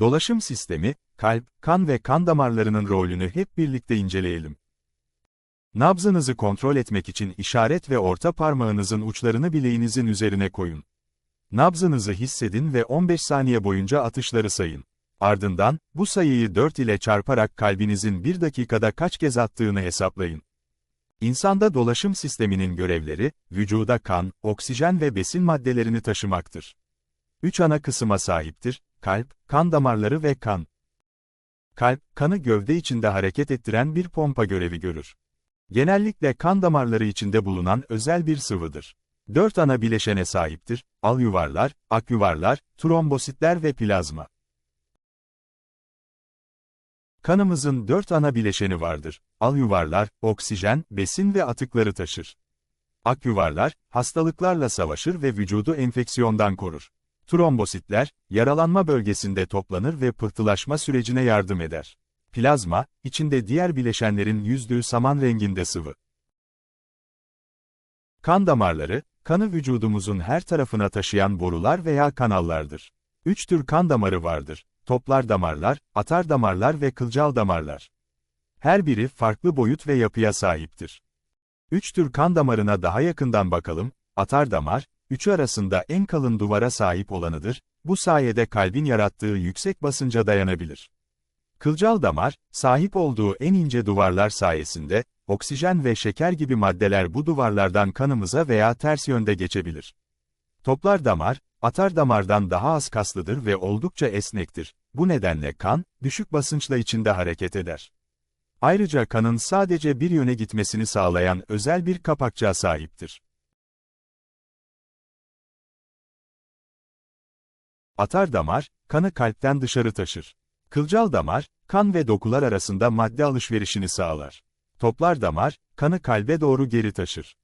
Dolaşım sistemi, kalp, kan ve kan damarlarının rolünü hep birlikte inceleyelim. Nabzınızı kontrol etmek için işaret ve orta parmağınızın uçlarını bileğinizin üzerine koyun. Nabzınızı hissedin ve 15 saniye boyunca atışları sayın. Ardından, bu sayıyı 4 ile çarparak kalbinizin bir dakikada kaç kez attığını hesaplayın. İnsanda dolaşım sisteminin görevleri, vücuda kan, oksijen ve besin maddelerini taşımaktır. Üç ana kısıma sahiptir, kalp, kan damarları ve kan. Kalp, kanı gövde içinde hareket ettiren bir pompa görevi görür. Genellikle kan damarları içinde bulunan özel bir sıvıdır. Dört ana bileşene sahiptir, alyuvarlar, akyuvarlar, trombositler ve plazma. Kanımızın dört ana bileşeni vardır. Alyuvarlar, oksijen, besin ve atıkları taşır. Akyuvarlar, hastalıklarla savaşır ve vücudu enfeksiyondan korur. Trombositler, yaralanma bölgesinde toplanır ve pıhtılaşma sürecine yardım eder. Plazma, içinde diğer bileşenlerin yüzdüğü saman renginde sıvı. Kan damarları, kanı vücudumuzun her tarafına taşıyan borular veya kanallardır. Üç tür kan damarı vardır. Toplar damarlar, atar damarlar ve kılcal damarlar. Her biri farklı boyut ve yapıya sahiptir. Üç tür kan damarına daha yakından bakalım, atar damar, üçü arasında en kalın duvara sahip olanıdır, bu sayede kalbin yarattığı yüksek basınca dayanabilir. Kılcal damar, sahip olduğu en ince duvarlar sayesinde, oksijen ve şeker gibi maddeler bu duvarlardan kanımıza veya ters yönde geçebilir. Toplar damar, atar damardan daha az kaslıdır ve oldukça esnektir. Bu nedenle kan, düşük basınçla içinde hareket eder. Ayrıca kanın sadece bir yöne gitmesini sağlayan özel bir kapakçığa sahiptir. Atar damar, kanı kalpten dışarı taşır. Kılcal damar, kan ve dokular arasında madde alışverişini sağlar. Toplar damar, kanı kalbe doğru geri taşır.